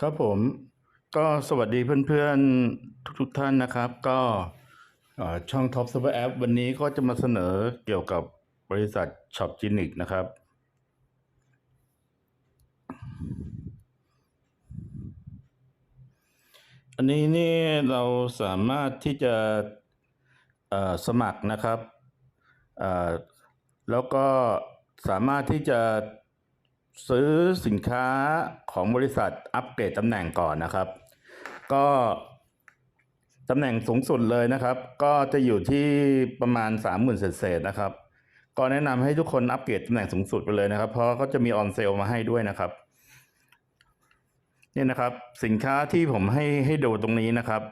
ครับผมก็สวัสดีเพื่อนๆ ทุกๆท่านนะครับ ก็เอ่อช่อง Top Super App วันนี้ก็จะมาเสนอเกี่ยวกับบริษัท Shop g e n i c นะครับ อันนี้นี่เราสามารถที่จะสมัครนะครับ แล้วก็สามารถที่จะ ซื้อสินค้าของบริษัทอัปเกรดตำแหน่งก่อนนะครับ ก็ตำแหน่งสูงสุดเลยนะครับ ก็จะอยู่ที่ประมาณ 30,000เศษๆนะครับ ก็แนะนำให้ทุกคนอัปเกรดตำแหน่งสูงสุดไปเลยนะครับ เพราะเขาจะมีออนเซลมาให้ด้วยนะครับนี่นะครับสินค้าที่ผมให้ให้ดูตรงนี้นะครับ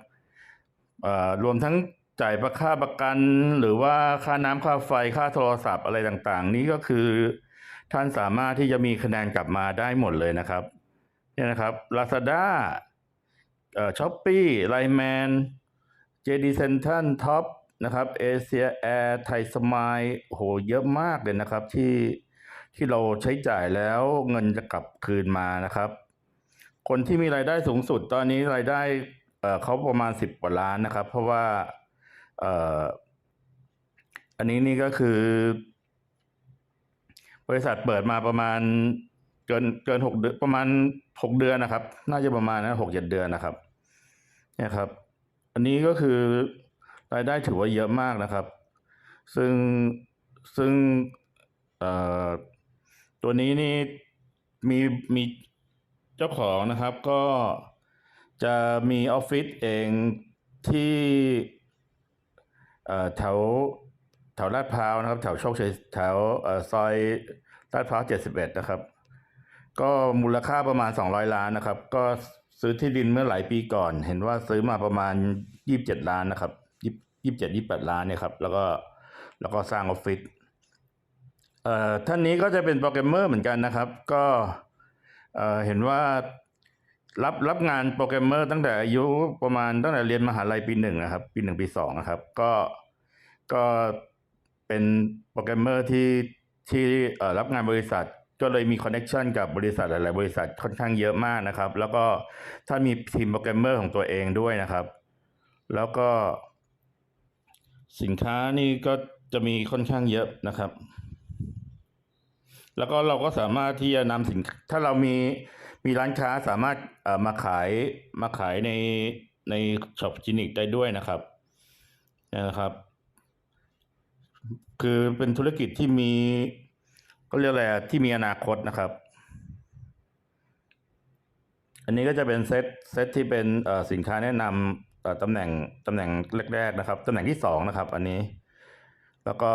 เอ่อรวมทั้งจ่ายค่าประกัน หรือว่าค่าน้ำค่าไฟค่าโทรศัพท์อะไรต่างๆ นี้ก็คือ ท่านสามารถที่จะมีคะแนนกลับมาได้หมดเลยนะครับเนี่ยนะครับ Lazada เอ่อ Shopee Line JD Central Top นะครับ Asia Air ไทยสมายโหเยอะมากเลยนะครับที่ที่เราใช้จ่ายแล้วเงินจะกลับคืนมานะครับ คนที่มีรายได้สูงสุดตอนนี้รายได้เอ่อเขาประมาณสิบกว่าล้านนะครับ เพราะว่าเอ่ออันนี้นี่ก็คือ บริษัทเปิดมาประมาณเกินเกินหกเดือนประมาณหกเดือนนะครับ น่าจะประมาณนะหกเจ็ดเดือนนะครับเนี่ยครับ อันนี้ก็คือรายได้ถือว่าเยอะมากนะครับ ซึ่งซึ่งตัวนี้นี่มีมีเจ้าของนะครับก็จะมีออฟฟิศเองที่แถว แถวลาดพร้าวนะครับ แถวโชคชัยแถวซอยลาดพร้าวเจ็ดสิบเอ็ดนะครับ ก็มูลค่าประมาณ200ล้านนะครับ ก็ซื้อที่ดินเมื่อหลายปีก่อน เห็นว่าซื้อมาประมาณ27ล้านนะครับยี่สิบเจ็ดยี่สิบแปดล้านเนี่ยครับ แล้วก็แล้วก็สร้างออฟฟิศเอ่อท่านนี้ก็จะเป็นโปรแกรมเมอร์เหมือนกันนะครับ ก็เอ่อเห็นว่ารับรับงานโปรแกรมเมอร์ตั้งแต่อายุประมาณตั้งแต่เรียนมหาลัยปีหนึ่งนะครับ ปีหนึ่งปีสองนะครับ ก็ก็ เป็นโปรแกรมเมอร์ที่ที่รับงานบริษัทก็เลยมีคอนเน็ชันกับบริษัทหลาย ๆ บริษัทค่อนข้างเยอะมากนะครับ แล้วก็ถ้ามีทีมโปรแกรมเมอร์ของตัวเองด้วยนะครับ แล้วก็ สินค้านี่ก็จะมีค่อนข้างเยอะนะครับ แล้วก็เราก็สามารถที่จะนำสินถ้าเรามีมีร้านค้าสามารถมาขายมาขายในในช็อปจินิกได้ด้วยนะครับนะครับ คือเป็นธุรกิจที่มีก็เรียกอะไรที่มีอนาคตนะครับ อันนี้ก็จะเป็นเซตเซตที่เป็นสินค้าแนะนำตำแหน่งตำแหน่งแรกๆนะครับตำแหน่งที่สองนะครับ อันนี้ แล้วก็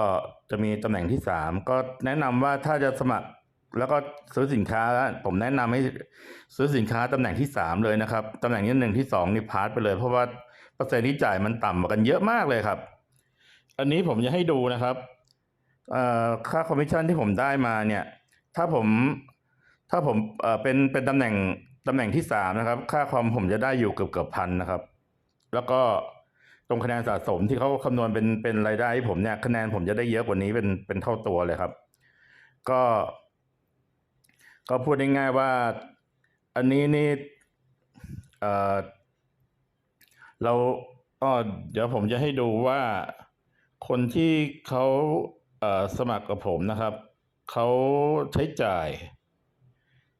จะมีตำแหน่งที่สามก็แนะนำว่าถ้าจะสมัครแล้วก็ซื้อสินค้าผมแนะนำให้ซื้อสินค้าตำแหน่งที่สามเลยนะครับตำแหน่งที่หนึ่งที่สองนี่พาร์ทไปเลย เพราะว่าเปอร์เซ็นต์ที่จ่ายมันต่ำกันเยอะมากเลยครับ อันนี้ผมจะให้ดูนะครับค่าคอมมิชชั่นที่ผมได้มาเนี่ย ถ้าผมถ้าผมเป็นเป็นตำแหน่งตำแหน่งที่สามนะครับ ค่าคอมผมจะได้อยู่เกือบเกือบพันนะครับ แล้วก็ตรงคะแนนสะสมที่เขาคำนวณเป็นเป็นรายได้ให้ผมเนี่ยคะแนนผมจะได้เยอะกว่านี้เป็นเป็นเท่าตัวเลยครับ ก็ ก็พูดง่ายๆว่าอันนี้นี่เเราอ๋อเดี๋ยวผมจะให้ดูว่า คนที่เขาสมัครกับผมนะครับ เขาใช้จ่าย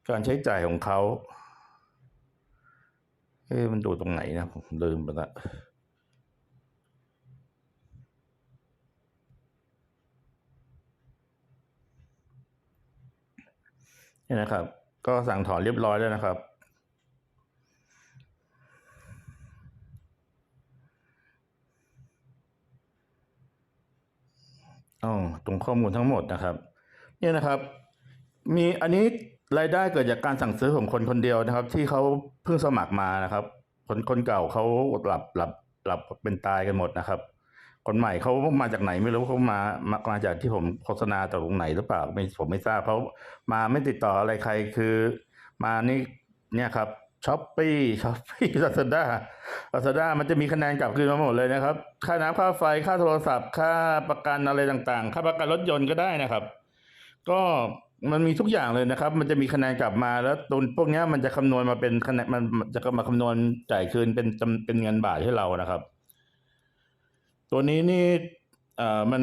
การใช้จ่ายของเขาเอ๊ะมันดูตรงไหนนะผมลืมไปละนี่นะครับ ก็สั่งถอนเรียบร้อยแล้วนะครับ อ๋อตรงข้อมูลทั้งหมดนะครับ เนี่ยนะครับ มีอันนี้รายได้เกิดจากการสั่งซื้อของคนคนเดียวนะครับ ที่เขาเพิ่งสมัครมานะครับ คนคนเก่าเขาหลับหลับหลับเป็นตายกันหมดนะครับ คนใหม่เขามาจากไหนไม่รู้เขามามามาจากที่ผมโฆษณาจากตรงไหนหรือเปล่าไม่ผมไม่ทราบเขามาไม่ติดต่ออะไรใครคือ มานี่เนี่ยครับ ช้อปปี้ช้อปปี้ลาซาด้าลาซาด้ามันจะมีคะแนนกลับคืนมาหมดเลยนะครับ ค่าน้ำค่าไฟค่าโทรศัพท์ ค่าประกันอะไรต่างๆ ค่าประกันรถยนต์ก็ได้นะครับ ก็มันมีทุกอย่างเลยนะครับ มันจะมีคะแนนกลับมาแล้วตัวพวกนี้มันจะคำนวณมาเป็นคะแนนมันมันจะมาคำนวณจ่ายคืนเป็นจำเป็นเงินบาทให้เรานะครับ ตัวนี้นี่เอ่อมัน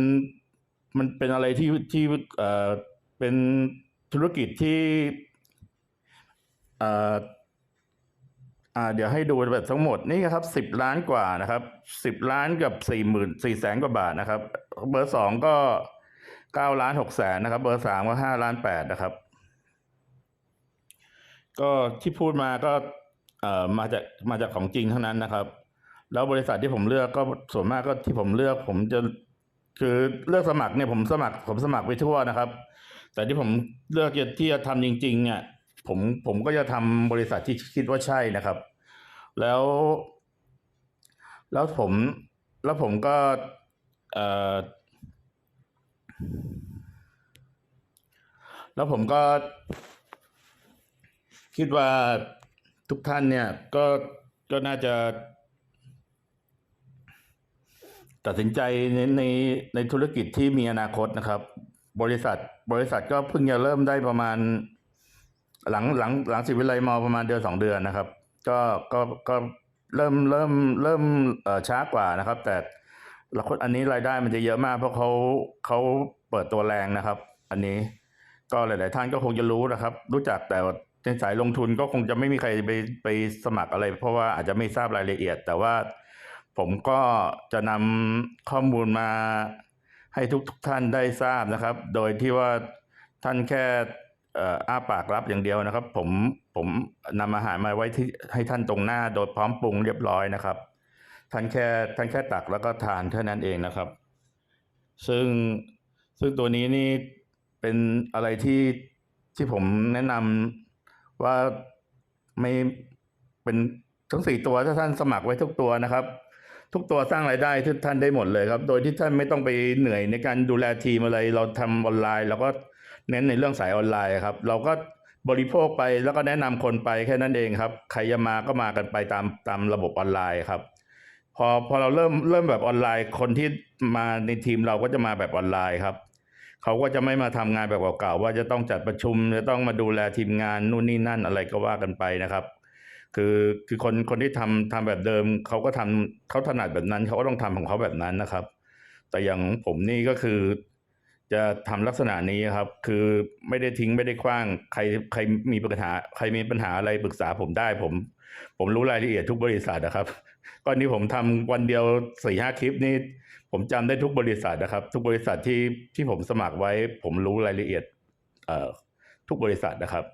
มันเป็นอะไรที่ที่เอ่อเป็นธุรกิจที่เอ่อ อ่าเดี๋ยวให้ดูแบบทั้งหมดนี่ครับสิบล้านกว่านะครับสิบล้านกับสี่หมื่นสี่แสนกว่าบาทนะครับ เบอร์สองก็เก้าล้านหกแสนนะครับ เบอร์สามก็ห้าล้านแปดนะครับ ก็ที่พูดมาก็เอ่อมาจากมาจากของจริงเท่านั้นนะครับ แล้วบริษัทที่ผมเลือกก็ส่วนมากก็ที่ผมเลือก ผมจะคือเลือกสมัครเนี่ยผมสมัคร ผมสมัครไปทั่วนะครับ แต่ที่ผมเลือกที่จะทำจริงๆเนี่ย ผมผมก็จะทำบริษัทที่คิดว่าใช่นะครับ แล้ว แล้วผม แล้วผมก็เอ่อแล้วผมก็คิดว่าทุกท่านเนี่ยก็ก็น่าจะ ตัดสินใจในในในธุรกิจที่มีอนาคตนะครับ บริษัทบริษัทก็เพิ่งจะเริ่มได้ประมาณ หลังหลังหลังสิวิไลมอประมาณเดือนสองเดือนนะครับ ก็ก็ก็เริ่มเริ่มเริ่มเอ่อช้ากว่านะครับ แต่ละคนอันนี้รายได้มันจะเยอะมาก เพราะเขาเขาเปิดตัวแรงนะครับ อันนี้ก็หลาย ๆ ท่านก็คงจะรู้นะครับ รู้จักแต่ในสายลงทุนก็คงจะไม่มีใครไปไปสมัครอะไร เพราะว่าอาจจะไม่ทราบรายละเอียด แต่ว่าผมก็จะนำข้อมูลมาให้ทุกทุกท่านได้ทราบนะครับ โดยที่ว่าท่านแค่ อ่ออ้าปากรับอย่างเดียวนะครับ ผมผมนำอาหารมาไว้ที่ให้ท่านตรงหน้าโดยพร้อมปรุงเรียบร้อยนะครับ ท่านแค่ท่านแค่ตักแล้วก็ทานแค่นั้นเองนะครับ ซึ่งซึ่งตัวนี้นี่เป็นอะไรที่ที่ผมแนะนำว่าไม่เป็นทั้งสี่ตัวถ้าท่านสมัครไว้ทุกตัวนะครับ ทุกตัวสร้างรายได้ทุกท่านได้หมดเลยครับ โดยที่ท่านไม่ต้องไปเหนื่อยในการดูแลทีมอะไร เราทำออนไลน์เราก็ เน้นในเรื่องสายออนไลน์ครับ เราก็บริโภคไปแล้วก็แนะนำคนไปแค่นั้นเองครับ ใครจะมาก็มากันไปตามตามระบบออนไลน์ครับ พอพอเราเริ่มเริ่มแบบออนไลน์ คนที่มาในทีมเราก็จะมาแบบออนไลน์ครับเขาก็จะไม่มาทำงานแบบเก่าๆว่าจะต้องจัดประชุมจะต้องมาดูแลทีมงานนู่นนี่นั่นอะไรก็ว่ากันไปนะครับ คือคือคนคนที่ทำทำแบบเดิมเขาก็ทำเขาถนัดแบบนั้นเขาก็ต้องทำของเขาแบบนั้นนะครับ แต่อย่างของผมนี่ก็คือ จะทำลักษณะนี้ครับ คือไม่ได้ทิ้งไม่ได้คว้าง ใครใครมีปัญหา ใครมีปัญหาอะไรปรึกษาผมได้ผม ผมรู้รายละเอียดทุกบริษัทนะครับก็นี่ผมทำวันเดียวสี่ห้าคลิปนี่ผมจำได้ทุกบริษัทนะครับ ทุกบริษัทที่ที่ผมสมัครไว้ ผมรู้รายละเอียดเอ่อทุกบริษัทนะครับ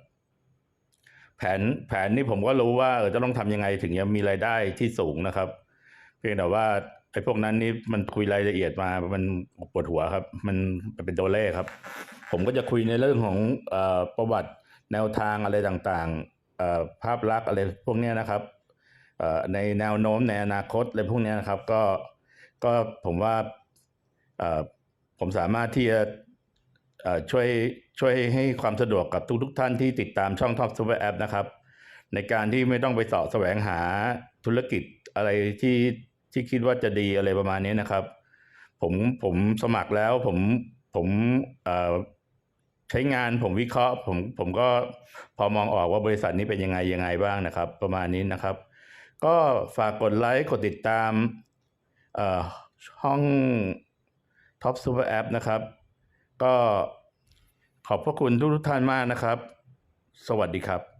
แผนแผนนี่ผมก็รู้ว่าเออจะต้องทำยังไงถึงจะมีรายได้ที่สูงนะครับ เพียงแต่ว่า ไอ้พวกนั้นนี่มันคุยรายละเอียดมา มันปวดหัวครับ มันเป็นตัวเลขครับ ผมก็จะคุยในเรื่องของอประวัติแนวทางอะไรต่างๆภาพลักษณ์อะไรพวกนี้นะครับในแนวโน้มในอนาคตอะไรพวกนี้นะครับ ก็ก็ผมว่าผมสามารถที่จะช่วยช่วยให้ความสะดวกกับทุกๆท่านที่ติดตามช่อง Top Super App นะครับ ในการที่ไม่ต้องไปเสาะแสวงหาธุรกิจอะไรที่ ที่คิดว่าจะดีอะไรประมาณนี้นะครับ ผมผมสมัครแล้วผมผมใช้งานผมวิเคราะห์ ผมผมก็พอมองออกว่าบริษัทนี้เป็นยังไงยังไงบ้างนะครับ ประมาณนี้นะครับ ก็ฝากกดไลค์กดติดตามเอ่อช่อง Top Super App นะครับ ก็ขอบพระคุณทุกท่านมากนะครับ สวัสดีครับ